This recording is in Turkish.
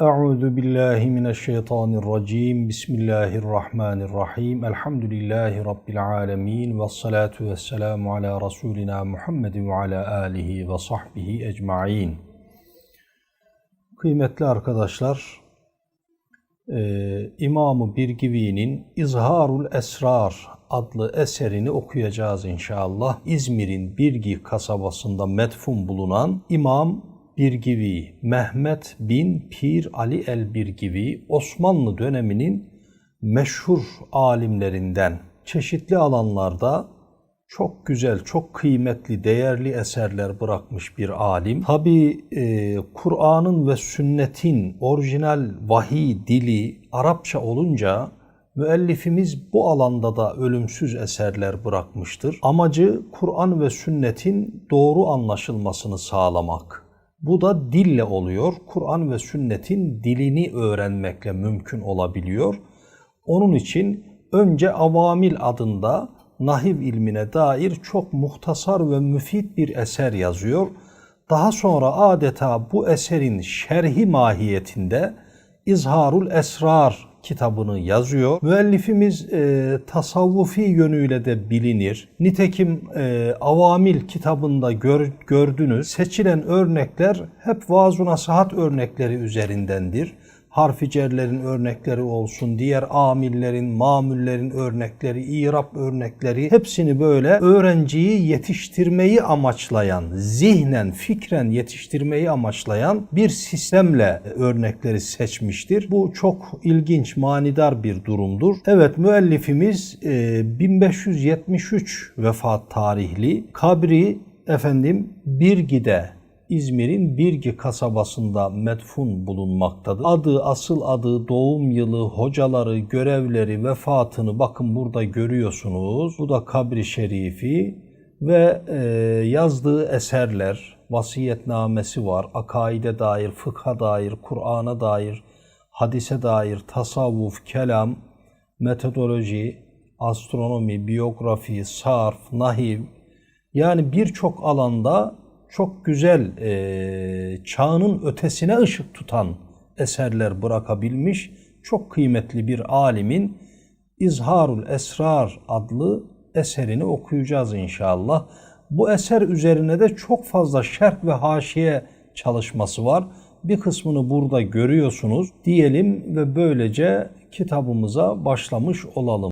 Euzu billahi mineşşeytanirracim. Bismillahirrahmanirrahim. Elhamdülillahi rabbil alamin ve salatu vesselamu ala rasulina Muhammedin ve ala alihi ve sahbihi ecmaîn. Kıymetli arkadaşlar, e, İmam-ı Birgivi'nin İzharul Esrar adlı eserini okuyacağız inşallah. İzmir'in Birgi kasabasında metfun bulunan İmam Birgivi, Mehmet bin Pir Ali el Birgivi, Osmanlı döneminin meşhur alimlerinden çeşitli alanlarda çok güzel, çok kıymetli, değerli eserler bırakmış bir alim. Tabi e, Kur'an'ın ve sünnetin orijinal vahiy dili Arapça olunca müellifimiz bu alanda da ölümsüz eserler bırakmıştır. Amacı Kur'an ve sünnetin doğru anlaşılmasını sağlamak. Bu da dille oluyor. Kur'an ve sünnetin dilini öğrenmekle mümkün olabiliyor. Onun için önce Avamil adında nahiv ilmine dair çok muhtasar ve müfit bir eser yazıyor. Daha sonra adeta bu eserin şerhi mahiyetinde İzharul Esrar kitabını yazıyor. Müellifimiz e, tasavvufi yönüyle de bilinir. Nitekim e, Avamil kitabında gör, gördünüz. Seçilen örnekler hep vaaz nasihat örnekleri üzerindendir harficerlerin örnekleri olsun, diğer amillerin, mamullerin örnekleri, irap örnekleri hepsini böyle öğrenciyi yetiştirmeyi amaçlayan, zihnen, fikren yetiştirmeyi amaçlayan bir sistemle örnekleri seçmiştir. Bu çok ilginç, manidar bir durumdur. Evet müellifimiz 1573 vefat tarihli. Kabri efendim Birgi'de İzmir'in Birgi kasabasında metfun bulunmaktadır. Adı, asıl adı, doğum yılı, hocaları, görevleri, vefatını bakın burada görüyorsunuz. Bu da kabri şerifi ve e, yazdığı eserler, vasiyetnamesi var. Akaide dair, fıkha dair, Kur'an'a dair, hadise dair, tasavvuf, kelam, metodoloji, astronomi, biyografi, sarf, nahiv yani birçok alanda çok güzel e, çağının ötesine ışık tutan eserler bırakabilmiş çok kıymetli bir alimin İzharul Esrar adlı eserini okuyacağız inşallah. Bu eser üzerine de çok fazla şerh ve haşiye çalışması var. Bir kısmını burada görüyorsunuz diyelim ve böylece kitabımıza başlamış olalım.